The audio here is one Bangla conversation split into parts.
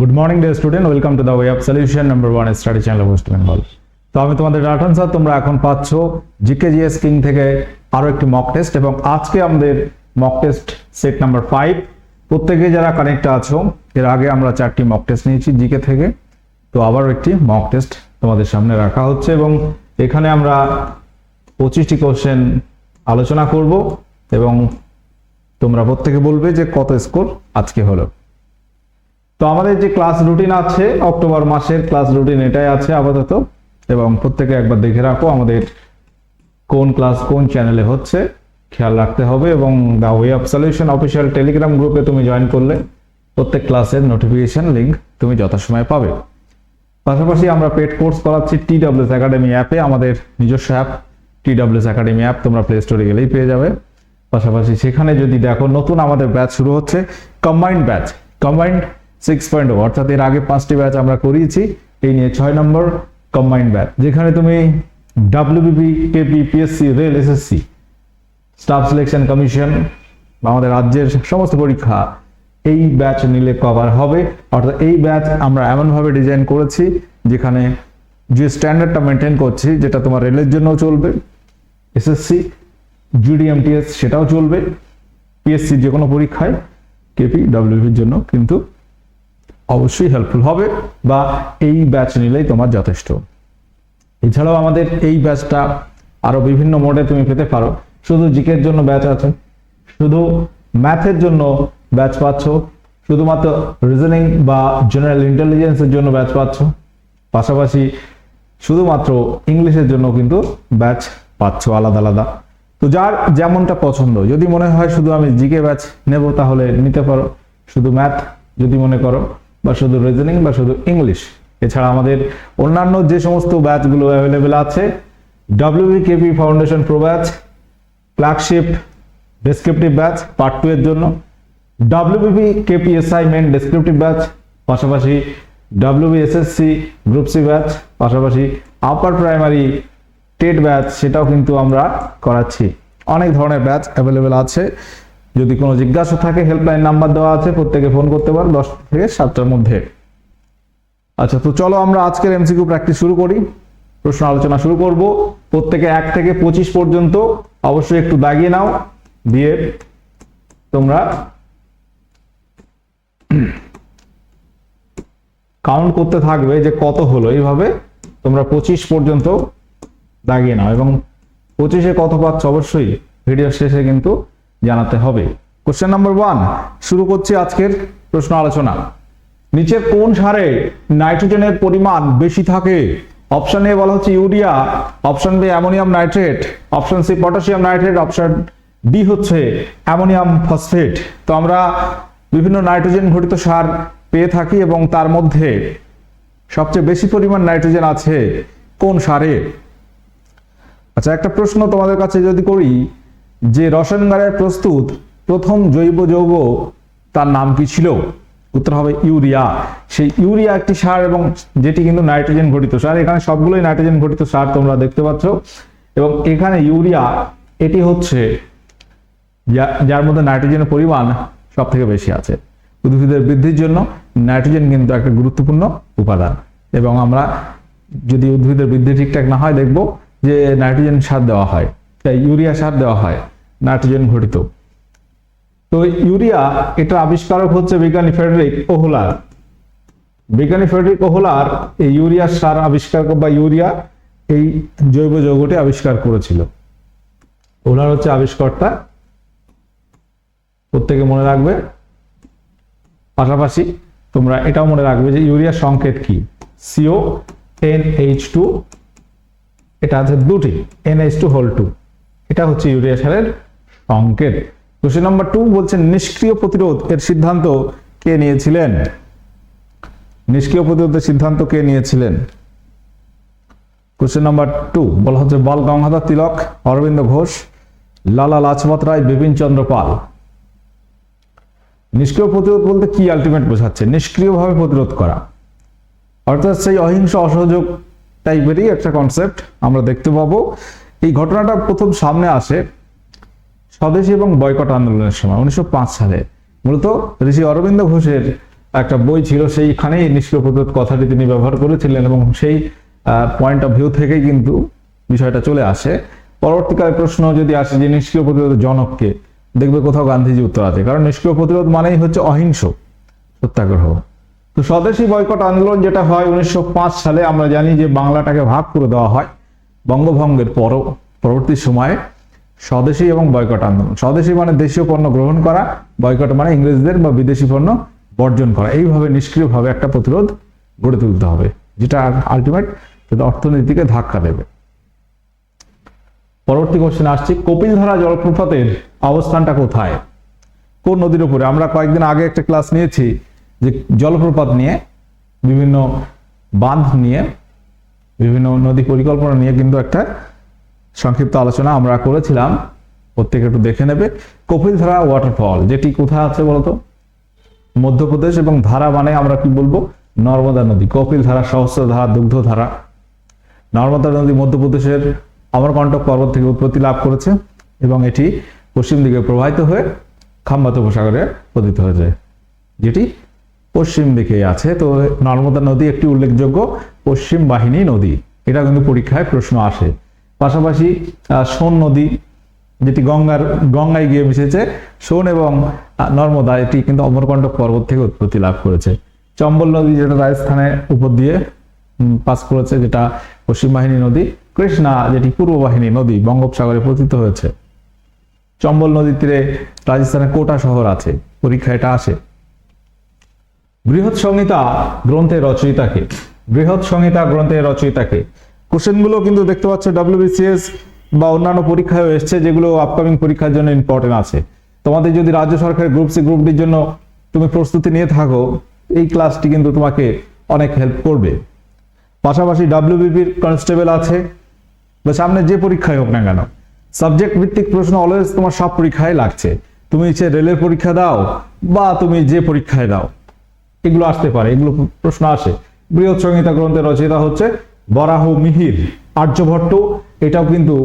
Good morning dear student welcome to the way of solution number one study channel West Bengal তো আমি তোমাদের রাঠান স্যার তোমরা এখন পাচ্ছ জিকে জিএস কিং থেকে আরও একটি মক টেস্ট এবং আজকে আমাদের mock test set number five প্রত্যেকে যারা কানেক্ট আছো, এর আগে আমরা চারটি মক টেস্ট নিয়েছি জিকে থেকে। তো আবারও একটি মক টেস্ট তোমাদের সামনে রাখা হচ্ছে এবং এখানে আমরা পঁচিশটি কোশ্চেন আলোচনা করব এবং তোমরা প্রত্যেকে বলবে যে কত স্কোর আজকে হলো। তো আমাদের যে ক্লাস রুটিন আছে অক্টোবর মাসের ক্লাস রুটিন এটাই আছে আপাতত। এবং প্রত্যেকে একবার দেখে রাখো আমাদের কোন ক্লাস কোন চ্যানেলে হচ্ছে। খেয়াল রাখতে হবে এবং the way of solution official Telegram গ্রুপে তুমি জয়েন করলে প্রত্যেক ক্লাসের নোটিফিকেশন লিঙ্ক তুমি যথাসময়ে পাবে। পাশাপাশি আমরা পেড কোর্স করাচ্ছি টি ডাব্লিউএস একাডেমি অ্যাপে আমাদের নিজস্ব অ্যাপ টি ডাব্লিউএস একাডেমি অ্যাপ তোমরা প্লে স্টোরে গেলেই পেয়ে যাবে। পাশাপাশি সেখানে যদি দেখো নতুন আমাদের ব্যাচ শুরু হচ্ছে combined batch combined six point oh, অর্থাৎ এর আগে পাঁচটি ব্যাচ আমরা করিয়েছি এই নিয়ে ছয় নম্বর কম্বাইন্ড ব্যাচ যেখানে তুমি WBP KP PSC rail SSC staff selection commission আমাদের রাজ্যের সমস্ত পরীক্ষা এই ব্যাচ নিলে কভার হবে। অর্থাৎ এই ব্যাচ আমরা এমনভাবে ডিজাইন করেছি যেখানে যে স্ট্যান্ডার্ডটা মেনটেন করছি যেটা তোমার রেলের জন্য চলবে এসএসসি জিডিএমটিএস সেটাও চলবে পিএসসি যে কোনো পরীক্ষায় কেপি ডাব্লিউপির জন্য কিন্তু অবশ্যই হেল্পফুল হবে বা এই ব্যাচ নিলেই তোমার যথেষ্ট। এছাড়াও আমাদের এই ব্যাচটা আরও বিভিন্ন মোডে তুমি পেতে পারো। শুধু জিকের জন্য ব্যাচ আছে, শুধু ম্যাথের জন্য ব্যাচ পাচ্ছ, শুধুমাত্র রিজনিং বা জেনারেল ইন্টেলিজেন্সের জন্য ব্যাচ পাচ্ছ, পাশাপাশি শুধুমাত্র ইংলিশের জন্য কিন্তু ব্যাচ পাচ্ছ আলাদা আলাদা। তো যার যেমনটা পছন্দ, যদি মনে হয় শুধু আমি জিকে ব্যাচ নেব তাহলে নিতে পারো। শুধু ম্যাথ যদি মনে করো। বা শুধু রিজনিং বা শুধু ইংলিশ এছাড়া আমাদের অন্যান্য যে সমস্ত ব্যাচগুলো অ্যাভেলেবেল আছে WBKP foundation pro batch flagship descriptive batch part two এর জন্য WBP KP assignment descriptive batch পাশাপাশি ডাব্লিউবিএসএসসি গ্রুপ সি ব্যাচ পাশাপাশি আপার প্রাইমারি টেট ব্যাচ সেটাও কিন্তু আমরা করাচ্ছি। অনেক ধরনের ব্যাচ অ্যাভেলেবেল আছে। যদি কোনো জিজ্ঞাসা থাকে হেল্পলাইন নাম্বার দেওয়া আছে, প্রত্যেকে ফোন করতে পারো দশ থেকে সাতটার মধ্যে। আচ্ছা তো চলো আমরা আজকের এমসিকিউ প্র্যাকটিস শুরু করি। প্রশ্ন আলোচনা শুরু করব। প্রত্যেকে এক থেকে পঁচিশ পর্যন্ত অবশ্যই একটু দাগিয়ে নাও। দিয়ে তোমরা কাউন্ট করতে থাকবে যে কত হলো। এইভাবে তোমরা পঁচিশ পর্যন্ত দাগিয়ে নাও এবং পঁচিশে কত পাচ্ছ? অবশ্যই ভিডিও শেষে কিন্তু জানাতে হবে। কোশ্চেন নাম্বার ওয়ান শুরু করছি আজকের প্রশ্ন আলোচনা। নিচের কোন সারে নাইট্রোজেনের পরিমাণ বেশি থাকে? অপশন এ বলা হচ্ছে urea option B ammonium nitrate option C potassium nitrate option D হচ্ছে অ্যামোনিয়াম ফসফেট। তো আমরা বিভিন্ন নাইট্রোজেন ঘটিত সার পেয়ে থাকি এবং তার মধ্যে সবচেয়ে বেশি পরিমাণ নাইট্রোজেন আছে কোন সারে? আচ্ছা একটা প্রশ্ন তোমাদের কাছে যদি করি যে রসায়নগারের প্রস্তুত, প্রথম জৈব যৌগ, তার নাম কি ছিল? উত্তর হবে ইউরিয়া। সেই ইউরিয়া একটি সার এবং যেটি কিন্তু নাইট্রোজেন ঘটিত সার। এখানে সবগুলোই নাইট্রোজেন ঘটিত সার তোমরা দেখতে পাচ্ছ। এবং এখানে ইউরিয়া, এটি হচ্ছে যার মধ্যে নাইট্রোজেনের পরিমাণ সব থেকে বেশি আছে। উদ্ভিদের বৃদ্ধির জন্য নাইট্রোজেন কিন্তু একটা গুরুত্বপূর্ণ উপাদান। এবং আমরা যদি উদ্ভিদের বৃদ্ধি ঠিকঠাক না হয়, দেখব যে নাইট্রোজেন সার দেওয়া হয়। ইউরিয়া সার দেওয়া হয়, নাইট্রোজেন ঘটিত। তো ইউরিয়া এটা আবিষ্কারক হচ্ছে বিজ্ঞানী ফেডরিক ওহলার। বিজ্ঞানী ফেডরিক ওহলার এই ইউরিয়া সার আবিষ্কার বা ইউরিয়া এই জৈব যৌগটি আবিষ্কার করেছিল। ওহলার হচ্ছে আবিষ্কর্তা। প্রত্যেকে মনে রাখবে। পাশাপাশি তোমরা এটাও মনে রাখবে যে ইউরিয়া সংকেত কি? সিও এন এইচ টু এটা আছে দুটি N H two whole two এটা হচ্ছে ইউরিয়া সারের সংকেত কোশ্চেন নাম্বার টু বলছেন নিষ্ক্রিয় প্রতিরোধ এর সিদ্ধান্ত কে নিয়েছিলেন? নিষ্ক্রিয় প্রতিরোধের সিদ্ধান্ত কে নিয়েছিলেন? কোশ্চেন নাম্বার টু বলা হচ্ছে, বাল গঙ্গাধর তিলক, অরবিন্দ ঘোষ, লালা লাজপত রায়, বিপিন চন্দ্র পাল। নিষ্ক্রিয় প্রতিরোধ বলতে কি আলটিমেট বোঝাচ্ছে? নিষ্ক্রিয়ভাবে প্রতিরোধ করা। অর্থাৎ সেই অহিংস, অসহযোগ টাইপেরই একটা কনসেপ্ট আমরা দেখতে পাবো। এই ঘটনাটা প্রথম সামনে আসে স্বদেশী এবং বয়কট আন্দোলনের সময়, উনিশশো পাঁচ সালে। মূলত ঋষি অরবিন্দ ঘোষের একটা বই ছিল, সেইখানেই নিষ্ক্রিয় প্রতিরোধ কথাটি তিনি ব্যবহার করেছিলেন এবং সেই পয়েন্ট অফ ভিউ থেকেই কিন্তু বিষয়টা চলে আসে। পরবর্তীকালে প্রশ্ন যদি আসে যে নিষ্ক্রিয় প্রতিরোধের জনককে, দেখবে কোথাও গান্ধীজি উত্তর আছে, কারণ নিষ্ক্রিয় প্রতিরোধ মানেই হচ্ছে অহিংস সত্যাগ্রহ। তো স্বদেশী বয়কট আন্দোলন যেটা হয় উনিশশো পাঁচ সালে, আমরা জানি যে বাংলাটাকে ভাগ করে দেওয়া হয়। বঙ্গভঙ্গের পর, পরবর্তী সময়ে স্বদেশী এবং বয়কট আন্দোলন। স্বদেশী মানে দেশীয় পণ্য গ্রহণ করা, বয়কট মানে ইংরেজদের বা বিদেশি পণ্য বর্জন করা। এইভাবে নিষ্ক্রিয়ভাবে একটা প্রতিরোধ গড়ে তুলতে হবে, যেটা আলটিমেট অর্থনীতিকে ধাক্কা দেবে। পরবর্তী কোশ্চেন আসছি, কপিলধারা জলপ্রপাতের অবস্থানটা কোথায়? কোন নদীর উপরে? আমরা কয়েকদিন আগে একটা ক্লাস নিয়েছি যে জলপ্রপাত নিয়ে বিভিন্ন বাঁধ নিয়ে বিভিন্ন নদী পরিকল্পনা নিয়ে কিন্তু একটা সংক্ষিপ্ত আলোচনা আমরা করেছিলাম। প্রত্যেকে একটু দেখে নেবে। কপিলধারা ওয়াটারফল যেটি কোথায় আছে বলতো? মধ্যপ্রদেশ এবং ধারা মানে আমরা কি বলব? নর্মদা নদী, কপিল ধারা, সহস্র ধারা, দুগ্ধ ধারা। নর্মদা নদী মধ্যপ্রদেশের অমরকণ্টক পর্বত থেকে উৎপত্তি লাভ করেছে এবং এটি পশ্চিম দিকে প্রবাহিত হয়ে খাম্বাত উপসাগরে পতিত হয়েছে, যেটি পশ্চিম দিকে আছে। তো নর্মদা নদী একটি উল্লেখযোগ্য পশ্চিম বাহিনী নদী, এটা কিন্তু পরীক্ষায় প্রশ্ন আসে। পাশাপাশি সোন নদী, যেটি গঙ্গার, গঙ্গায় গিয়ে মিশেছে, সোন এবং নর্মদা, এটি কিন্তু অমরকণ্টক পর্বত থেকে উৎপত্তি লাভ করেছে। চম্বল নদী যেটা রাজস্থানের উপর দিয়ে পাস করেছে, যেটা পশ্চিম বাহিনী নদী, কৃষ্ণা, যেটি পূর্ব বাহিনী নদী, বঙ্গোপসাগরে পতিত হয়েছে। চম্বল নদীর তীরে রাজস্থানের কোটা শহর আছে পরীক্ষা এটা আসে। বৃহৎ সংহিতা গ্রন্থের রচয়িতাকে বৃহৎ সংহিতা গ্রন্থের রচয়িতাকে। কোশ্চেনগুলো কিন্তু দেখতে পাচ্ছ ডাব্লিউবিসিএস বা অন্যান্য পরীক্ষায় এসছে, যেগুলো আপকামিং পরীক্ষার জন্য ইম্পর্টেন্ট আছে। তোমাদের যদি রাজ্য সরকারের গ্রুপ সি গ্রুপ ডির জন্য তুমি প্রস্তুতি নিয়ে থাকো, এই ক্লাসটি কিন্তু তোমাকে অনেক হেল্প করবে। পাশাপাশি ডাব্লিউবিপির কনস্টেবল আছে, বা সামনে যে পরীক্ষায় হোক না কেন। সাবজেক্ট ভিত্তিক প্রশ্ন অলওয়েজ তোমার সব পরীক্ষায় লাগছে। তুমি ইচ্ছে রেলের পরীক্ষা দাও, বা তুমি যে পরীক্ষায় দাও, এগুলো আসতে পারে, এগুলো প্রশ্ন আসে। বৃহৎ সংহিতা গ্রন্থের রচয়িতা হচ্ছে বরাহ মিহির, আর্যভট্ট। এটাও কিন্তু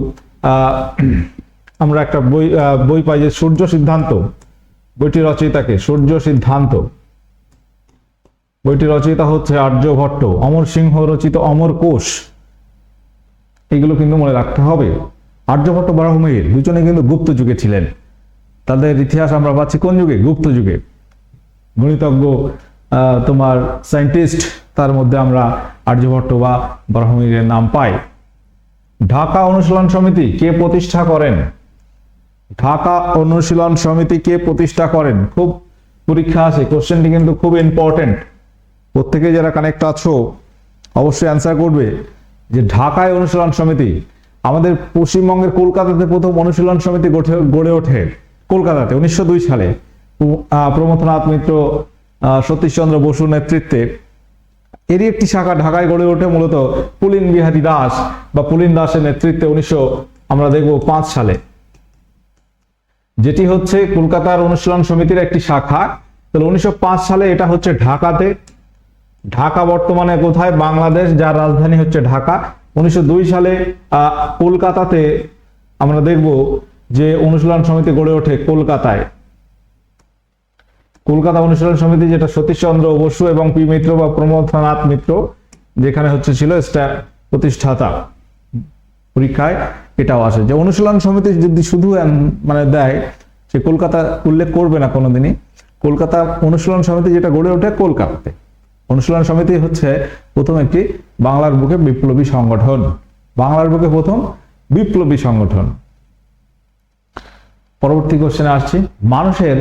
আমরা একটা বই বই পাই যে সূর্য সিদ্ধান্ত বইটির রচয়িতাকে, সূর্য সিদ্ধান্ত। বইটির রচয়িতা হচ্ছে আর্যভট্ট, অমর সিংহ রচিত অমর কোষ। এগুলো কিন্তু মনে রাখতে হবে। আর্যভট্ট বরাহমিহির দুজনে কিন্তু গুপ্ত যুগে ছিলেন। তাদের ইতিহাস আমরা পাচ্ছি কোন যুগে? গুপ্ত যুগে। গণিতজ্ঞ তোমার সায়েন্টিস্ট তার মধ্যে আমরা আর্যভট্ট বা ব্রাহ্মীর নাম পাই। ঢাকা অনুশীলন সমিতি কে প্রতিষ্ঠা করেন? ঢাকা অনুশীলন সমিতি কে প্রতিষ্ঠা করেন? খুব পরীক্ষা আছে কোশ্চেনটি কিন্তু খুব ইম্পর্টেন্ট প্রত্যেকে যারা কানেক্ট আছো, অবশ্যই অ্যান্সার করবে যে ঢাকায় অনুশীলন সমিতি, আমাদের পশ্চিমবঙ্গের কলকাতাতে প্রথম অনুশীলন সমিতি গড়ে ওঠে কলকাতাতে, উনিশশো দুই সালে। প্র- প্রমথনাথ মিত্র সতীশচন্দ্র বসুর নেতৃত্বে এরই একটি শাখা ঢাকায় গড়ে ওঠে, মূলত পুলিন বিহারী দাস বা পুলিন দাসের নেতৃত্বে উনিশশো, আমরা দেখব পাঁচ সালে। যেটি হচ্ছে কলকাতার অনুশীলন সমিতির একটি শাখা। তাহলে উনিশশো পাঁচ সালে এটা হচ্ছে ঢাকাতে। ঢাকা বর্তমানে কোথায়? বাংলাদেশ, যার রাজধানী হচ্ছে ঢাকা। উনিশশো দুই সালে কলকাতাতে আমরা দেখব যে অনুশীলন সমিতি গড়ে ওঠে কলকাতায়। কলকাতা অনুশীলন সমিতি যেটা সতীশচন্দ্র বসু এবং পি মিত্র বা প্রমথনাথ মিত্র, যেখানে হচ্ছে ছিল প্রতিষ্ঠাতা পরীক্ষায়, এটাও আসে। যে অনুশীলন সমিতি যদি শুধু মানে দেয়, সে কলকাতা উল্লেখ করবে না কোনোদিনই। কলকাতা অনুশীলন সমিতি যেটা গড়ে ওঠে কলকাতাতে। অনুশীলন সমিতি হচ্ছে প্রথম একটি বাংলার বুকে বিপ্লবী সংগঠন। বাংলার বুকে প্রথম বিপ্লবী সংগঠন। পরবর্তী কোশ্চেনে আসছি। মানুষের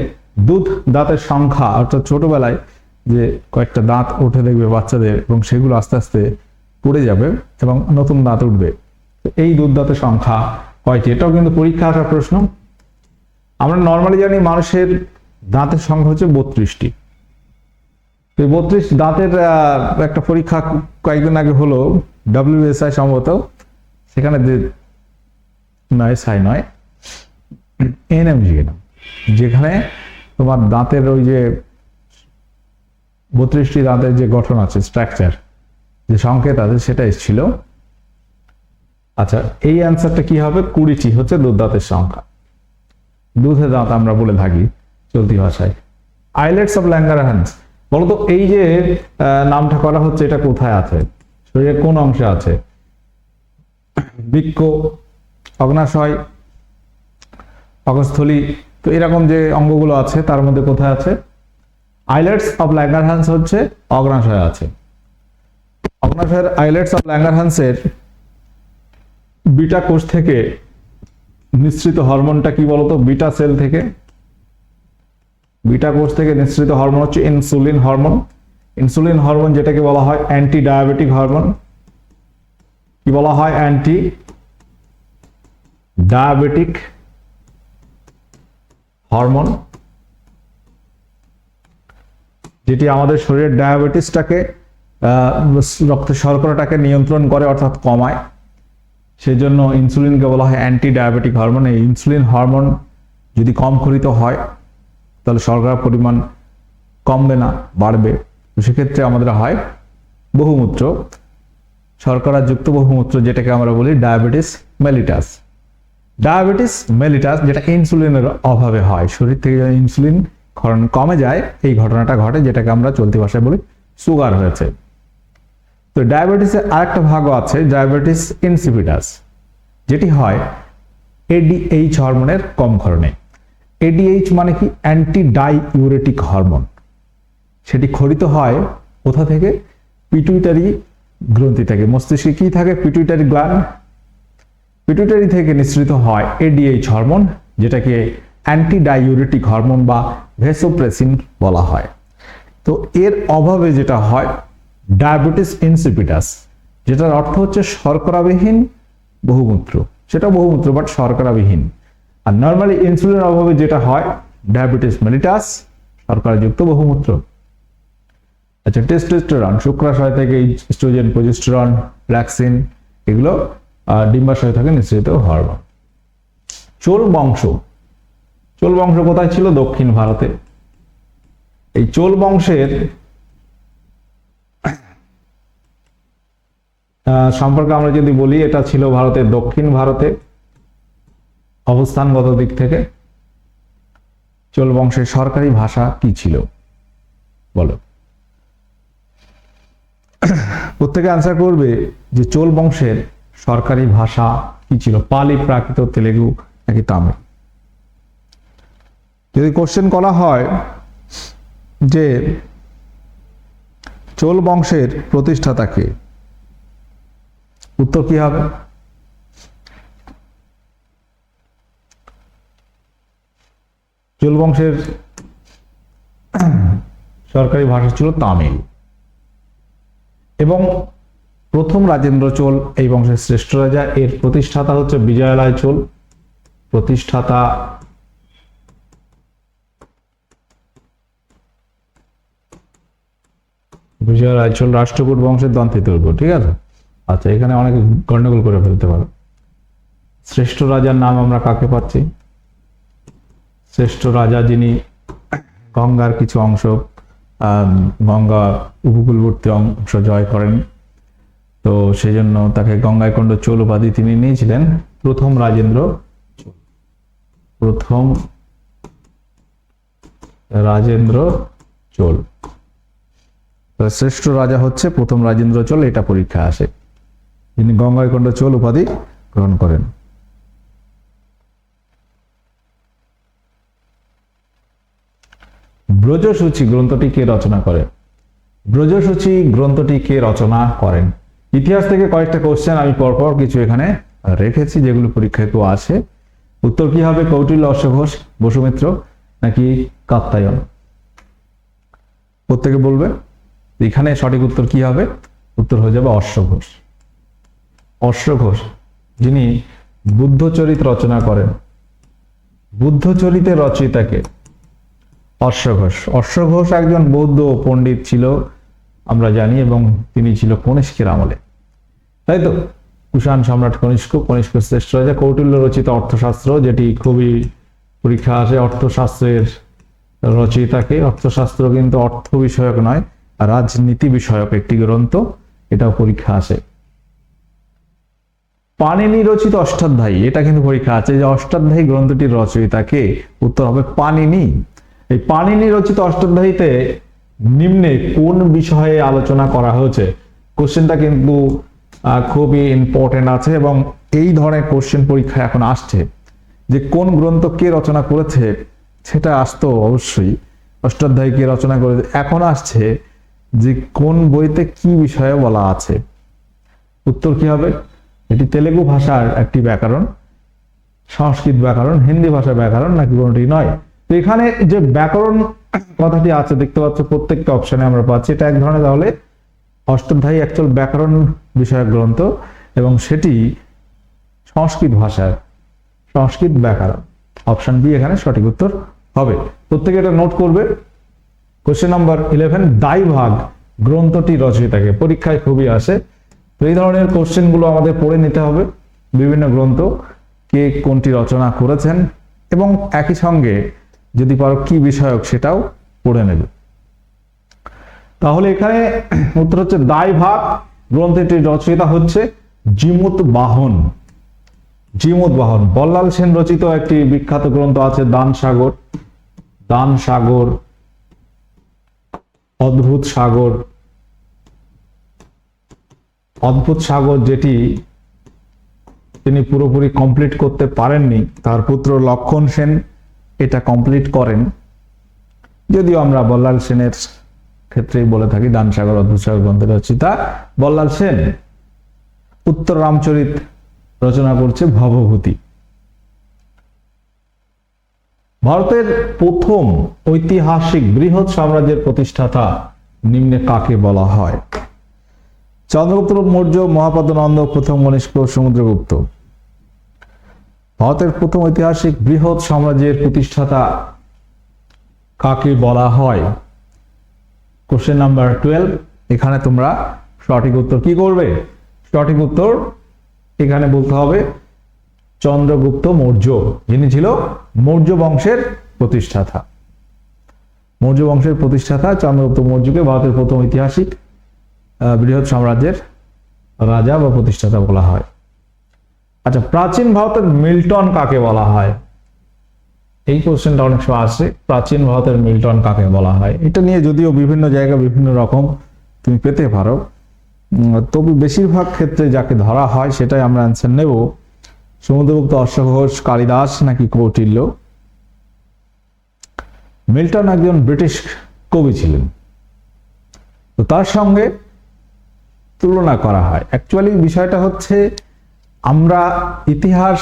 দুধ দাঁতের সংখ্যা, অর্থাৎ ছোটবেলায় যে কয়েকটা দাঁত উঠে দেখবে বাচ্চাদের এবং সেগুলো আস্তে আস্তে পড়ে যাবে এবং নতুন দাঁত উঠবে। এই দুধ দাঁতের সংখ্যা কয়টি এটাও কিন্তু পরীক্ষা আসার প্রশ্ন। আমরা নর্মালি জানি মানুষের দাঁতের সংখ্যা হচ্ছে বত্রিশটি। তো বত্রিশ দাঁতের একটা পরীক্ষা কয়েকদিন আগে হলো ডাব্লিউএসআই সম্ভবত। সেখানে যে, নয় সাই নয় এনএমজি যেখানে তোমার দাঁতের ওই যে বত্রিশটি দাঁতের যে গঠন আছে স্ট্রাকচার যে সংকেত আছে, সেটা এসেছিল। আচ্ছা এই অ্যান্সারটা কি হবে? কুড়িটি হচ্ছে দুধ দাঁতের সংখ্যা। দুধের দাঁত আমরা বলে থাকি চলতি ভাষায়। আইলেটস অফ ল্যাঙ্গারহ্যান্স বলতো এই যে নামটা করা হচ্ছে, এটা কোথায় আছে? শরীরের কোন অংশে আছে? বৃক্ষ অগ্নাশয়, অগস্থলী তো এরকম যে অঙ্গগুলো আছে, তার মধ্যে কোথায় আছে? আইলেটস অফ ল্যাঙ্গারহ্যান্স হচ্ছে অগ্নাশয় আছে। অগ্নাশয়ের আইলেটস অফ ল্যাঙ্গারহ্যান্সের বিটা কোষ থেকে নিঃসৃত হরমোনটা কি বলতো? বিটা সেল থেকে। বিটা কোষ থেকে নিঃসৃত হরমোন হচ্ছে ইনসুলিন হরমোন ইনসুলিন হরমোন যেটাকে বলা হয় অ্যান্টি ডায়াবেটিক হরমোন কি বলা হয়? অ্যান্টি ডায়াবেটিক হরমোন যেটি আমাদের শরীরের ডায়াবেটিসটাকে আহ, রক্তের শর্করাটাকে নিয়ন্ত্রণ করে অর্থাৎ কমায়। সেজন্য ইনসুলিনকে বলা হয় অ্যান্টি ডায়াবেটিক হরমোন এই ইনসুলিন হরমোন যদি কম খরিত হয় তাহলে শর্করার পরিমাণ কমবে না বাড়বে। সেক্ষেত্রে আমাদের হয় বহুমূত্র শর্করা যুক্ত বহুমূত্র যেটাকে আমরা বলি ডায়াবেটিস মেলিটাস ডায়াবেটিস মেলিটাস, যেটা ইনসুলিনের অভাবে হয়। শরীর থেকে ইনসুলিন ক্ষরণ কমে যায়, এই ঘটনাটা ঘটে, যেটাকে আমরা চলতি ভাষায় বলি সুগার হয়েছে। তো ডায়াবেটিসের আরেকটা ভাগও আছে, ডায়াবেটিস ইনসিপিটাস, যেটি হয় এডিএইচ হরমোনের কম ক্ষরণে। এডিএইচ মানে কি? Anti diuretic hormone. সেটি খরিত হয় কোথা থেকে? পিটুইটারি গ্রন্থি থেকে। মস্তিষ্কে কি থাকে? পিটুইটারি গ্ল্যান্ড পিটুইটারি থেকে নিঃসৃত হয় এডিএইচ হরমোন যেটাকে অ্যান্টি হরমোন বা ভেসোপ্রেসিন বলা হয়। তো এর অভাবে যেটা হয় ডায়াবেটিস ইনসিপিটাস যেটার অর্থ হচ্ছে শর্করাবিহীন বহুমূত্র। সেটা বহুমূত্র বাট শর্করাবিহীন। আর নর্মালি ইনসুলিনের অভাবে যেটা হয় ডায়াবেটিস মেলিটাস শর্করাযুক্ত বহুমূত্র। আচ্ছা টেস্টোস্টেরন শুক্রাশয় থেকে ইস্ট্রোজেন প্রজেস্টেরন ফ্ল্যাক্সিন এগুলো ডিম্বাশয় থেকে নিঃসৃত হরমোন চোল বংশ। চোল বংশ কোথায় ছিল? দক্ষিণ ভারতে। এই চোল বংশের সম্পর্কে আমরা যদি বলি, এটা ছিল ভারতের দক্ষিণ ভারতে অবস্থানগত দিক থেকে। চোল বংশের সরকারি ভাষা কি ছিল? বলো। প্রত্যেকে আনসার করবে যে চোল বংশের সরকারি ভাষা কি ছিল? পালি, প্রাকৃত, তেলেগু, নাকি তামিল? যদি কোশ্চেন করা হয় যে চোল বংশের প্রতিষ্ঠাতাকে উত্তর কি হবে? চোল বংশের সরকারি ভাষা ছিল তামিল। এবং প্রথম রাজেন্দ্র চোল এই বংশের শ্রেষ্ঠ রাজা। এর প্রতিষ্ঠাতা হচ্ছে বিজয়ালয় চোল। প্রতিষ্ঠাতা বিজয় রায়চোল রাষ্ট্রকূট বংশের দন্তে তুর্গ ঠিক আছে? আচ্ছা এখানে অনেকে গন্ডগোল করে ফেলতে পারো। শ্রেষ্ঠ রাজার নাম আমরা কাকে পাচ্ছি? শ্রেষ্ঠ রাজা যিনি গঙ্গার কিছু অংশ গঙ্গা উপকূলবর্তী অংশ জয় করেন তো সেই জন্য তাকে গঙ্গাইকণ্ড চোল উপাধি তিনি নিয়েছিলেন। প্রথম রাজেন্দ্র। প্রথম রাজেন্দ্র চোল। শ্রেষ্ঠ রাজা হচ্ছে প্রথম রাজেন্দ্র চোল, এটা পরীক্ষা আসে। যিনি গঙ্গাইকণ্ড চোল উপাধি গ্রহণ করেন। ব্রজসূচি গ্রন্থটি কে রচনা করেন ব্রজসূচি গ্রন্থটি কে রচনা করেন? ইতিহাস থেকে কয়েকটা কোশ্চেন আমি পরপর কিছু এখানে রেখেছি, যেগুলো পরীক্ষায় কেউ আছে। উত্তর কি হবে কৌটিল্য অশ্বঘোষ বসুমিত্র, নাকি কাত্তায়ন প্রত্যেকে বলবে। এখানে সঠিক উত্তর কি হবে? উত্তর হয়ে যাবে অশ্বঘোষ অশ্বঘোষ যিনি বুদ্ধচরিত রচনা করেন। বুদ্ধচরিতের রচয়িতাকে অশ্বঘোষ অশ্বঘোষ একজন বৌদ্ধ পণ্ডিত ছিল। আমরা জানি এবং তিনি ছিল কনিষ্কের আমলে। তাই তো? কুষাণ সম্রাট কনিষ্ক কনিষ্ক শ্রেষ্ঠ রাজা, কৌটিল্য রচিত অর্থশাস্ত্র, যেটি খুবই পরীক্ষা আসে অর্থশাস্ত্রের রচয়িতাকে। অর্থশাস্ত্র কিন্তু অর্থ বিষয়ক নয়, রাজনীতি বিষয়ক একটি গ্রন্থ, এটাও পরীক্ষা আসে। পানিনি রচিত অষ্টাধ্যায়ী, এটা কিন্তু পরীক্ষা আছে যে অষ্টাধ্যায়ী গ্রন্থটির রচয়িতাকে উত্তর হবে পানিনি এই পানিনি রচিত অষ্টাধ্যায়ীতে নিম্নে কোন বিষয়ে আলোচনা করা হয়েছে? কোশ্চেনটা কিন্তু খুবই ইম্পর্টেন্ট আছে এবং এই ধরনের কোশ্চেন পরীক্ষা এখন আসছে। যে কোন গ্রন্থ কে রচনা করেছে, সেটা আসতো অবশ্যই। অষ্টাধ্যায়ী কে রচনা করেছে, এখন আসছে যে কোন বইতে কি বিষয়ে বলা আছে। উত্তর কি হবে? এটি তেলেগু ভাষার একটি ব্যাকরণ, সংস্কৃত ব্যাকরণ, হিন্দি ভাষা ব্যাকরণ, নাকি কোনটি নয়? তো এখানে যে ব্যাকরণ কথাটি আছে, দেখতে পাচ্ছ প্রত্যেকটা অপশনে আমরা পাচ্ছি। এটা এক ধরনের তাহলে অষ্টাধ্যায়ী অ্যাকচুয়াল ব্যাকরণ বিষয়ক গ্রন্থ এবং সেটি সংস্কৃত ভাষার, সংস্কৃত ব্যাকরণ। অপশন বি এখানে সঠিক উত্তর হবে। প্রত্যেকে এটা নোট করবে। কোশ্চেন নাম্বার ইলেভেন দায়ভাগ গ্রন্থটি রচয়িতাকে। পরীক্ষায় খুবই আসে। তো এই ধরনের কোশ্চেনগুলো আমাদের পড়ে নিতে হবে। বিভিন্ন গ্রন্থ কে কোনটি রচনা করেছেন এবং একই সঙ্গে যদি পারো কি বিষয়ক সেটাও পড়ে নেবে। তাহলে এখানে উত্তর হচ্ছে দায়ভাগ গ্রন্থটির রচয়িতা হচ্ছে জিমুত বাহন। জিমুত বাহন, বল্লাল সেন রচিত একটি বিখ্যাত গ্রন্থ আছে দান সাগর। দান সাগর, অদ্ভুত সাগর। অদ্ভুত সাগর যেটি তিনি পুরোপুরি কমপ্লিট করতে পারেননি, তার পুত্র লক্ষণ সেন এটা কমপ্লিট করেন। যদিও আমরা বল্লাল সেনের ক্ষেত্রেই বলে থাকি, দান সাগর, অদ্ভুত সাগর গ্রন্থের রচিতা বল্লাল সেন উত্তর রামচরিত রচনা করছে ভবভূতি। ভারতের প্রথম ঐতিহাসিক বৃহৎ সাম্রাজ্যের প্রতিষ্ঠাতা নিম্নে কাকে বলা হয়? চন্দ্রগুপ্ত, মৌর্য মহাপাদ নন্দ প্রথম কনিষ্ক সমুদ্রগুপ্ত। ভারতের প্রথম ঐতিহাসিক বৃহৎ সাম্রাজ্যের প্রতিষ্ঠাতা কাকে বলা হয়? কোশ্চেন নাম্বার টুয়েলভ এখানে তোমরা সঠিক উত্তর কি করবে? সঠিক উত্তর এখানে বলতে হবে চন্দ্রগুপ্ত মৌর্য, যিনি ছিল মৌর্য বংশের প্রতিষ্ঠাতা। মৌর্য বংশের প্রতিষ্ঠাতা চন্দ্রগুপ্ত মৌর্যকে ভারতের প্রথম ঐতিহাসিক বৃহৎ সাম্রাজ্যের রাজা বা প্রতিষ্ঠাতা বলা হয়। আচ্ছা প্রাচীন ভারতের মিল্টন কাকে বলা হয়? এই কোশ্চেনটা অনেক সময় আসে। প্রাচীন ভারতের মিল্টন কাকে বলা হয়? এটা নিয়ে যদিও বিভিন্ন জায়গায় বিভিন্ন রকম তুমি পেতে পারো। তবু বেশিরভাগ ক্ষেত্রে যাকে ধরা হয়, সেটাই আমরা অ্যান্সার নেব। সমুদ্রগুপ্ত অশ্বঘোষ কালিদাস নাকি কৌটিল্য? মিল্টন একজন ব্রিটিশ কবি ছিলেন। তো তার সঙ্গে তুলনা করা হয়। অ্যাকচুয়ালি বিষয়টা হচ্ছে আমরা ইতিহাস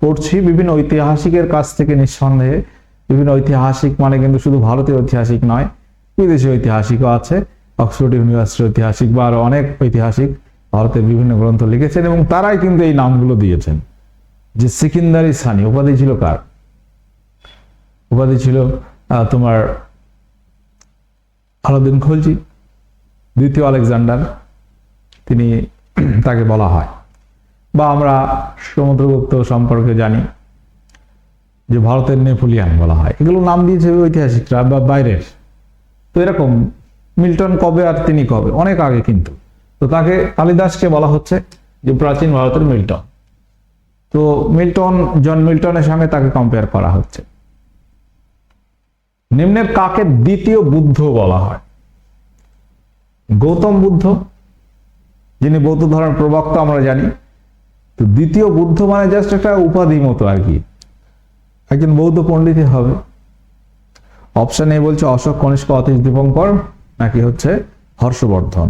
পড়ছি বিভিন্ন ঐতিহাসিকের কাছ থেকে নিঃসন্দেহে। বিভিন্ন ঐতিহাসিক মানে কিন্তু শুধু ভারতীয় ঐতিহাসিক নয় বিদেশি ঐতিহাসিকও আছে, অক্সফোর্ড ইউনিভার্সিটির ঐতিহাসিক বা আরও অনেক ঐতিহাসিক ভারতের বিভিন্ন গ্রন্থ লিখেছেন এবং তারাই কিন্তু এই নামগুলো দিয়েছেন। যে সিকিন্দারি সানি, উপাধি ছিল কার? উপাধি ছিল তোমার আলাউদ্দিন খলজি, দ্বিতীয় আলেকজান্ডার। তিনি তাকে বলা হয়। বা আমরা সমুদ্রগুপ্ত সম্পর্কে জানি, যে ভারতের নেপোলিয়ান বলা হয়। এগুলো নাম দিয়েছে ঐতিহাসিকরা বা বাইরের। তো এরকম, মিল্টন কবে আর তিনি কবে? অনেক আগে কিন্তু। তো তাকে কালিদাসকে বলা হচ্ছে যে প্রাচীন ভারতের মিল্টন। তো মিল্টন, জন মিল্টনের সঙ্গে তাকে কম্পেয়ার করা হচ্ছে। নিম্নের কাকে দ্বিতীয় বুদ্ধ বলা হয়? গৌতম বুদ্ধ, যিনি বৌদ্ধ ধর্মের প্রবক্তা আমরা জানি। তো দ্বিতীয় বুদ্ধ মানে জাস্ট একটা উপাধি মতো আর কি। একজন বৌদ্ধ পণ্ডিতই হবে। অপশন এ বলছে অশোক, কনিষ্ক, অতীশ, দীপঙ্কর, নাকি হচ্ছে হর্ষবর্ধন।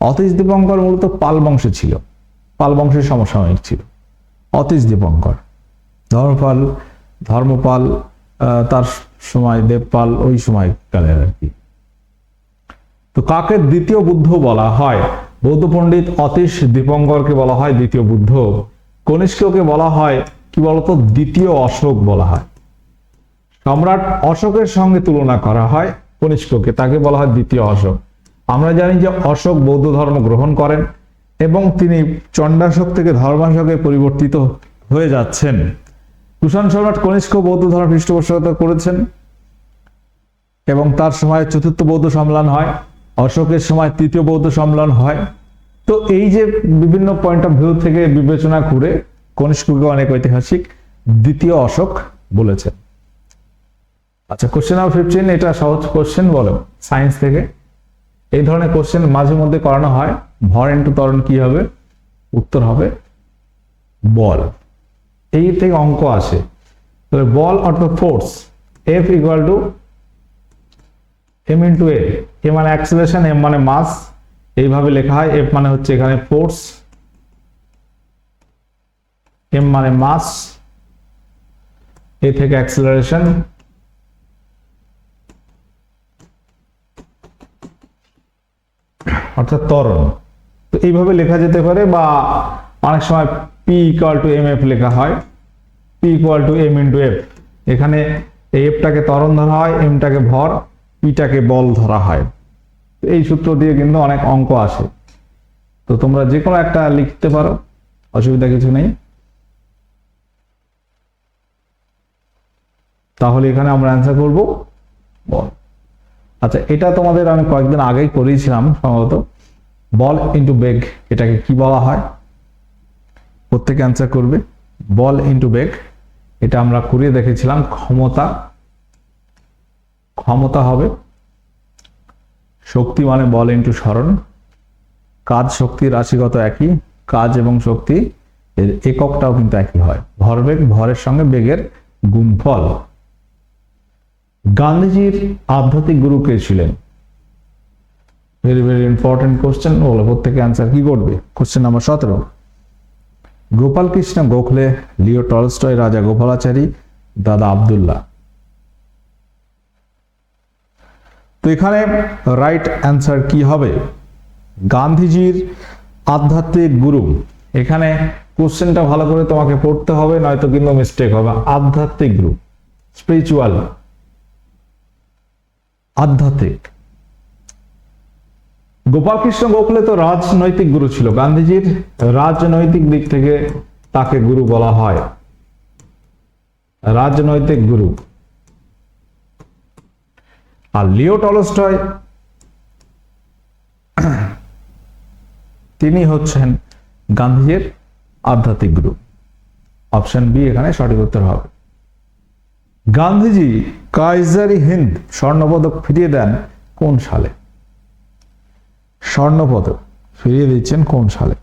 অতীশ, দীপঙ্কর মূলত পাল বংশে ছিল। পাল বংশের সমসাময়িক ছিল। অতীশ, দীপঙ্কর। ধর্মপাল ধর্মপাল তার সময় দেবপাল, ওই সময়কালের আর কি। তো কাকে দ্বিতীয় বুদ্ধ বলা হয়? বৌদ্ধ পণ্ডিত অতীশ দীপঙ্করকে বলা হয় দ্বিতীয় বুদ্ধ। কনিষ্ককে বলা হয়, কি বলতো, দ্বিতীয় অশোক বলা হয়। সম্রাট অশোকের সঙ্গে তুলনা করা হয় কনিষ্ককে তাকে বলা হয় দ্বিতীয় অশোক। আমরা জানি যে অশোক বৌদ্ধ ধর্ম গ্রহণ করেন এবং তিনি চণ্ডাশোক থেকে ধর্মাশোকে পরিবর্তিত হয়ে যাচ্ছেন। কুষাণ সম্রাট কনিষ্ক বৌদ্ধ ধর্ম পৃষ্ঠপোষকতা করেছেন এবং তার সময় চতুর্থ বৌদ্ধ সম্মেলন হয়। অশোকের সময় তৃতীয় বৌদ্ধ সম্মেলন হয়। তো এই যে বিভিন্ন পয়েন্ট অফ ভিউ থেকে বিবেচনা করে কনিষ্ককে অনেক ঐতিহাসিক দ্বিতীয় অশোক বলেছেন। আচ্ছা কোশ্চেন নাম্বার ফিফটিন এটা সহজ কোশ্চেন বলো সায়েন্স থেকে। এই ধরনের কোশ্চেন মাঝে মধ্যে করানো হয়, ভর ইন্টু ত্বরণ কি হবে, উত্তর হবে বল। এই থেকে অঙ্ক আসে। বল অর্থাৎ force F equal to M into A A মানে অ্যাক্সিলেশন এম মানে মাস এইভাবে লেখা হয় এফ মানে হচ্ছে এখানে ফোর্স এম মানে মাস এ থেকে অ্যাক্সিলারেশন অর্থাৎ ত্বরণ। তো এইভাবে লেখা যেতে পারে বা অনেক সময় P equal to M F লেখা হয়। P equal to M into F এখানে এফটাকে ত্বরণ ধরা হয় এমটাকে ভর। পিটাকে বল ধরা হয়। এই সূত্র দিয়ে কিন্তু অনেক অঙ্ক আসে। তো তোমরা যে কোনো একটা লিখতে পারো, অসুবিধা কিছু নেই। তাহলে এখানে আমরা অ্যান্সার করব বল। আচ্ছা এটা তোমাদের আমি কয়েকদিন আগেই করিয়েছিলাম সম্ভবত। বল ইন্টু বেগ এটাকে কি বলা হয়? প্রত্যেকে অ্যান্সার করবে। বল ইন্টু বেগ এটা আমরা করিয়ে দেখেছিলাম ক্ষমতা। ক্ষমতা হবে। শক্তি মানে বল ইন্টু স্মরণ কাজ, শক্তি, রাশিগত একই। কাজ এবং শক্তি এর এককটাও কিন্তু একই হয়। ভরবেগ, ভরের সঙ্গে বেগের গুণফল। গান্ধীজির আধ্যাত্মিক গুরু কে ছিলেন? ভেরি ভেরি ইম্পর্টেন্ট কোশ্চেন বলো, প্রত্যেকে অ্যান্সার কি করবে? কোশ্চেন নাম্বার সতেরো। গোপাল কৃষ্ণ গোখলে, লিও টলস্টয়, রাজা গোপালাচারী, দাদা আব্দুল্লাহ। তো এখানে রাইট অ্যান্সার কি হবে? গান্ধীজির আধ্যাত্মিক গুরু। এখানে কোশ্চেনটা ভালো করে তোমাকে পড়তে হবে, নয়তো কিন্তু মিস্টেক হবে। আধ্যাত্মিক গুরু স্পিরিচুয়াল আধ্যাত্মিক। গোপালকৃষ্ণ গোখলে তো রাজনৈতিক গুরু ছিল। গান্ধীজির রাজনৈতিক দিক থেকে তাকে গুরু বলা হয়। রাজনৈতিক গুরু। আর লিও টলস্টয় তিনি হচ্ছেন গান্ধীজির আধ্যাত্মিক গুরু। অপশন বি, এখানে সঠিক উত্তর হবে। গান্ধীজি কাইজারি হিন্দ স্বর্ণপদক ফিরিয়ে দেন কোন সালে? স্বর্ণপদক ফিরিয়ে দিচ্ছেন কোন সালে?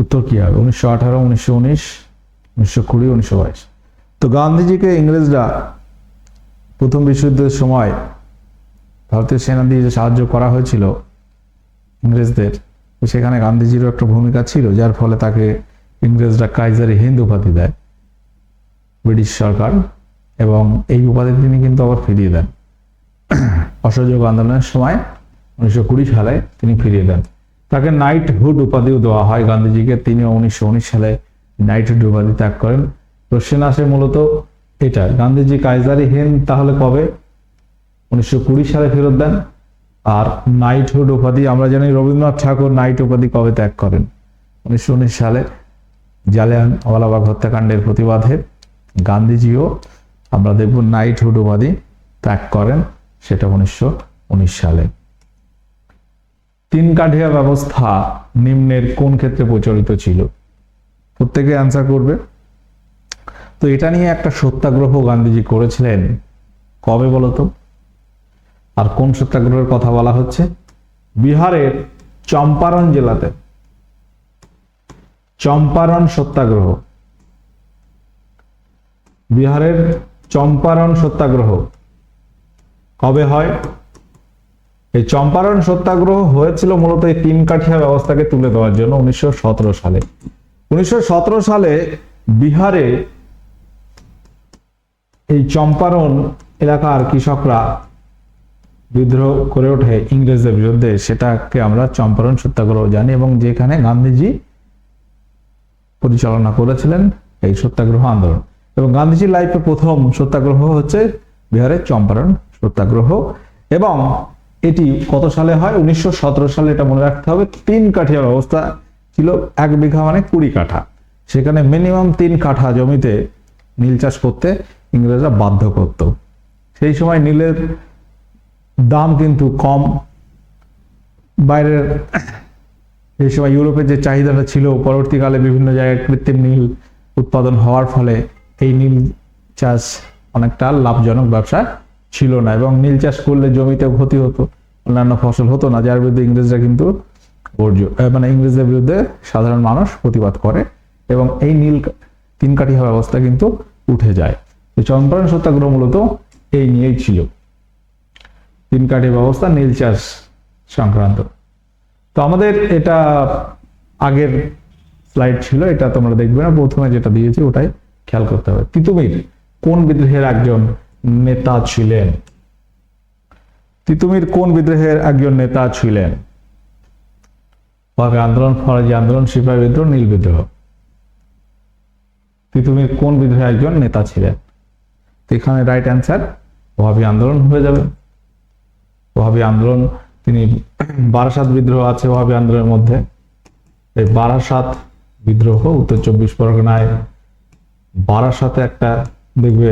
উত্তর কি হবে? উনিশশো আঠারো, উনিশশো উনিশ, উনিশশো কুড়ি, উনিশশো বাইশ। তো গান্ধীজিকে ইংরেজরা প্রথম বিশ্বযুদ্ধের সময় ভারতীয় সেনা দিয়ে যে সাহায্য করা হয়েছিল ইংরেজদের। সেখানে গান্ধীজিরও একটা ভূমিকা ছিল, যার ফলে তাকে ইংরেজরা কাইজারি হিন্দ উপাধি দেয়, ব্রিটিশ সরকার, এবং এই উপাধি তিনি কিন্তু আবার ফিরিয়ে দেন। অসহযোগ আন্দোলনের সময় উনিশশো কুড়ি সালে তিনি ফিরিয়ে দেন। তাকে নাইটহুড উপাধিও দেওয়া হয় গান্ধীজিকে। তিনি উনিশশো উনিশ সালে নাইটহুড উপাধি ত্যাগ করেন। কোশ্চেন আসে মূলত এটা। গান্ধীজি কাইজারি হেন তাহলে কবে? উনিশশো কুড়ি সালে ফেরত দেন। আর নাইটহুড উপাধি, আমরা জানি রবীন্দ্রনাথ ঠাকুর নাইট উপাধি কবে ত্যাগ করেন? উনিশশো উনিশ সালে জালিয়ানওয়ালাবাগ হত্যাকাণ্ডের প্রতিবাদে গান্ধীজিও, আমরা দেখব নাইটহুড উপাধি ত্যাগ করেন সেটা উনিশশো উনিশ সালে। তিন কাঠিয়া ব্যবস্থা নিম্নের কোন ক্ষেত্রে প্রচলিত ছিল? প্রত্যেকে অ্যান্সার করবে। তো এটা নিয়ে একটা সত্যাগ্রহ গান্ধীজি করেছিলেন। কবে বলতো আর কোন সত্যাগ্রহের কথা বলা হচ্ছে? বিহারের চম্পারণ জেলাতে। চম্পারণ সত্যাগ্রহ। বিহারের চম্পারণ সত্যাগ্রহ। কবে হয়? এই চম্পারণ সত্যাগ্রহ হয়েছিল মূলত এই তিন কাঠিয়া ব্যবস্থাকে তুলে দেওয়ার জন্য উনিশশো সতেরো সালে। উনিশশো সতেরো সালে বিহারে এই চম্পারণ এলাকার কৃষকরা বিদ্রোহ করে ওঠে ইংরেজদের বিরুদ্ধে। সেটাকে আমরা চম্পারণ সত্যাগ্রহ জানি এবং যেখানে গান্ধীজি পরিচালনা করেছিলেন এই সত্যাগ্রহ আন্দোলন। এবং গান্ধীজির লাইফে প্রথম সত্যাগ্রহ হচ্ছে বিহারের চম্পারণ সত্যাগ্রহ এবং এটি কত সালে হয়? উনিশশো সতেরো সালে এটা মনে রাখতে হবে। তিন কাঠিয়া অবস্থা ছিল, এক বিঘা মানে কুড়ি কাঠা। সেখানে মিনিমাম তিন কাঠা জমিতে নীল চাষ করতে ইংরেজরা বাধ্য করত। সেই সময় নীলের দাম কিন্তু কম। বাইরের এই সময় ইউরোপের যে চাহিদাটা ছিল, পরবর্তীকালে বিভিন্ন জায়গায় কৃত্রিম নীল উৎপাদন হওয়ার ফলে এই নীল চাষ অনেকটা লাভজনক ব্যবসা ছিল না এবং নীল চাষ করলে জমিতে ক্ষতি হতো, অন্যান্য ফসল হতো না, যার বিরুদ্ধে ইংরেজরা কিন্তু বর্জ্য মানে ইংরেজদের বিরুদ্ধে সাধারণ মানুষ প্রতিবাদ করে এবং এই নীল তিন কাঠিয়া ব্যবস্থা কিন্তু উঠে যায়। চম্পারণ সত্যাগ্রহ মূলত এই নিয়েই ছিল। তিন কাঠি ব্যবস্থা, নীল চাষ সংক্রান্ত। তো আমাদের এটা আগের স্লাইড ছিল, এটা তোমরা দেখবে না। প্রথমে যেটা দিয়েছি ওটাই খেয়াল করতে হবে। তিতুমির, কোন বিদ্রোহের একজন নেতা ছিলেন? তিতুমির কোন বিদ্রোহের একজন নেতা ছিলেন? আন্দোলন ফরাজি আন্দোলন, সিপাহী বিদ্রোহ, নীল বিদ্রোহ। তিতুমির কোন বিদ্রোহের একজন নেতা ছিলেন? তো এখানে রাইট অ্যান্সার ওহাবি আন্দোলন হয়ে যাবে। ওহাবি আন্দোলন, তিনি বারাসাত বিদ্রোহ আছে ওহাবি আন্দোলনের মধ্যে। এই বারাসাত বিদ্রোহ উত্তর চব্বিশ পরগনায়, বারাসাতে একটা দেখবে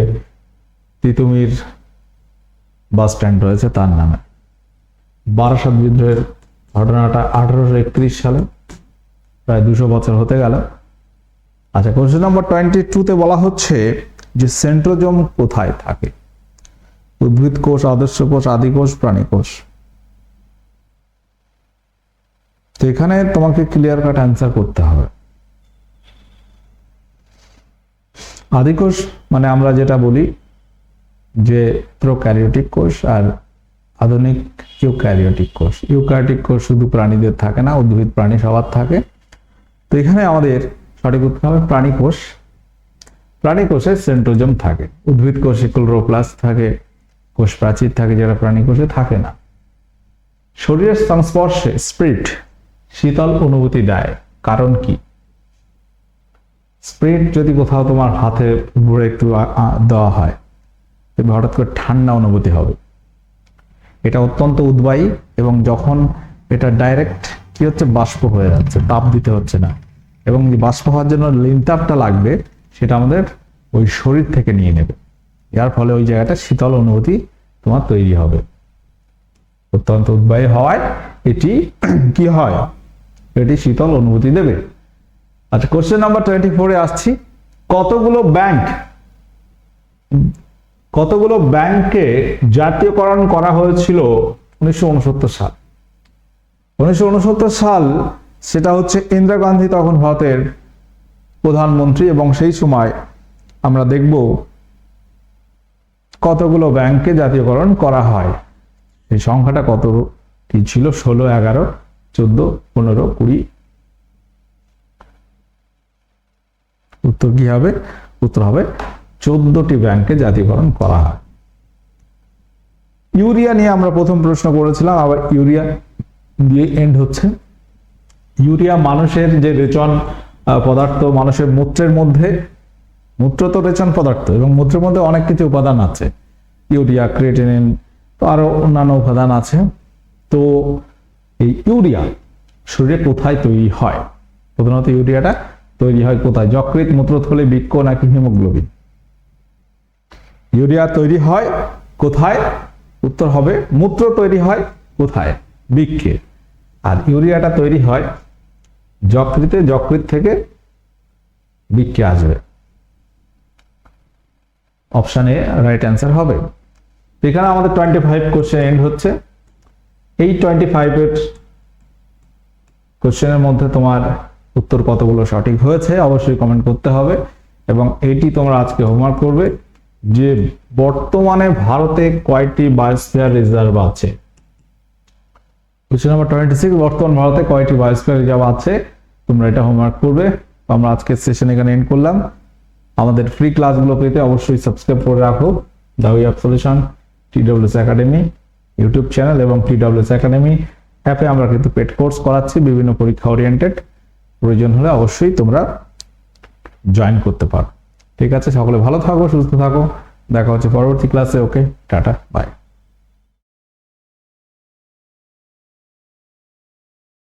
তিতুমির বাস স্ট্যান্ড রয়েছে তার নামে। বারাসাত বিদ্রোহের ঘটনাটা আঠারোশো একত্রিশ সালে, প্রায় দুশো বছর হতে গেল। আচ্ছা কোশ্চেন নম্বর টোয়েন্টি টুতে বলা হচ্ছে যে সেন্ট্রোজোম কোথায় থাকে? উদ্ভিদ কোষ, আদর্শ কোষ, আদি কোষ, প্রাণী কোষ। তো এখানে তোমাকে ক্লিয়ার কাট অ্যান্সার করতে হবে। আদিকোষ মানে আমরা যেটা বলি যে প্রোক্যারিওটিক কোষ আর আধুনিক ইউক্যারিওটিক কোষ। ইউক্যারিওটিক কোষ শুধু প্রাণীদের থাকে না, উদ্ভিদ, প্রাণী সবার থাকে। তো এখানে আমাদের সঠিক উত্তর হবে প্রাণী কোষ। প্রাণী কোষে সেন্ট্রোজম থাকে। উদ্ভিদ কোষে ক্লোরোপ্লাস থাকে, কোষ প্রাচীর থাকে যারা প্রাণী কোষে থাকে না। শরীরের সংস্পর্শে স্প্রিট শীতল অনুভূতি দেয়। কারণ কি? স্প্রিট যদি কোথাও তোমার হাতে উপরে একটু দেওয়া হয় হঠাৎ করে ঠান্ডা অনুভূতি হবে। এটা অত্যন্ত উদ্বায়ী এবং যখন এটা ডাইরেক্ট কি হচ্ছে? বাষ্প হয়ে যাচ্ছে, তাপ দিতে হচ্ছে না। এবং বাষ্প হওয়ার জন্য লিনতাপটা লাগবে সেটা আমাদের ওই শরীর থেকে নিয়ে নেবে। যার ফলে ওই জায়গাটা শীতল অনুভূতি তোমার তৈরি হবে। অত্যন্ত উদ্বায়ী হওয়ায় এটি কি হয়? এটি শীতল অনুভূতি দেবে। আচ্ছা কোশ্চেন নাম্বার টোয়েন্টি ফোরে আসছি। কতগুলো ব্যাংক কতগুলো ব্যাংককে জাতীয়করণ করা হয়েছিল উনিশশো উনসত্তর সাল? উনিশশো উনসত্তর সাল সেটা হচ্ছে ইন্দিরা গান্ধী তখন ভারতের প্রধানমন্ত্রী এবং সেই সময় আমরা দেখব কতগুলো ব্যাংককে জাতীয়করণ করা হয়। এই সংখ্যাটা কত? কি ছিল? ষোলো, এগারো, চোদ্দ, পনেরো, কুড়ি। উত্তর কি হবে? উত্তর হবে চোদ্দটি ব্যাংকে জাতীয়করণ করা হয়। ইউরিয়া নিয়ে আমরা প্রথম প্রশ্ন করেছিলাম, আবার ইউরিয়া দিয়ে এন্ড হচ্ছে। ইউরিয়া মানুষের যে রেচন পদার্থ মানুষের মূত্রের মধ্যে, মূত্র তো রেচন পদার্থ এবং মূত্রের মধ্যে অনেক কিছু উপাদান আছে। ইউরিয়া ক্রিয়েটিনিন তো আরও অন্যান্য উপাদান আছে। তো এই ইউরিয়া শরীরে কোথায় তৈরি হয়? প্রধানত ইউরিয়াটা তৈরি হয় কোথায়? যকৃত মূত্রথলি বৃক্ষ নাকি হিমোগ্লোবিন? ইউরিয়া তৈরি হয় কোথায়? উত্তর হবে, মূত্র তৈরি হয় কোথায়? বৃক্ষে। আর ইউরিয়াটা তৈরি হয় যকৃতে যকৃত থেকে বৃক্ষে আসবে। অপশানে রাইট অ্যান্সার হবে। এখানে আমাদের টোয়েন্টি ফাইভ কোশ্চেন এন্ড হচ্ছে। এই টোয়েন্টি ফাইভের কোশ্চেনের মধ্যে তোমার উত্তর কতগুলো সঠিক হয়েছে অবশ্যই কমেন্ট করতে হবে এবং এটি তোমরা আজকে হোমওয়ার্ক করবে যে বর্তমানে ভারতে কয়টি বায়োস্ফিয়ার রিজার্ভ আছে। কোশ্চেন নাম্বার টোয়েন্টি সিক্স বর্তমান ভারতে কয়টি বায়োস্ফিয়ার রিজার্ভ আছে? তোমরা এটা হোমওয়ার্ক করবে। আমরা আজকের সেশন এখানে এন্ড করলাম। আমাদের ফ্রি ক্লাসগুলো পেতে অবশ্যই সাবস্ক্রাইব করে রাখো। The way of solution TWS academy YouTube channel এবং টিডব্লিউএস একাডেমি অ্যাপে আমরা কিন্তু পেড কোর্স করাচ্ছি, বিভিন্ন পরীক্ষা ওরিয়েন্টেড প্রয়োজন হলে অবশ্যই তোমরা জয়েন করতে পারো। ঠিক আছে? সকলে ভালো থাকো, সুস্থ থাকো। দেখা হচ্ছে পরবর্তী ক্লাসে ওকে টাটা বাই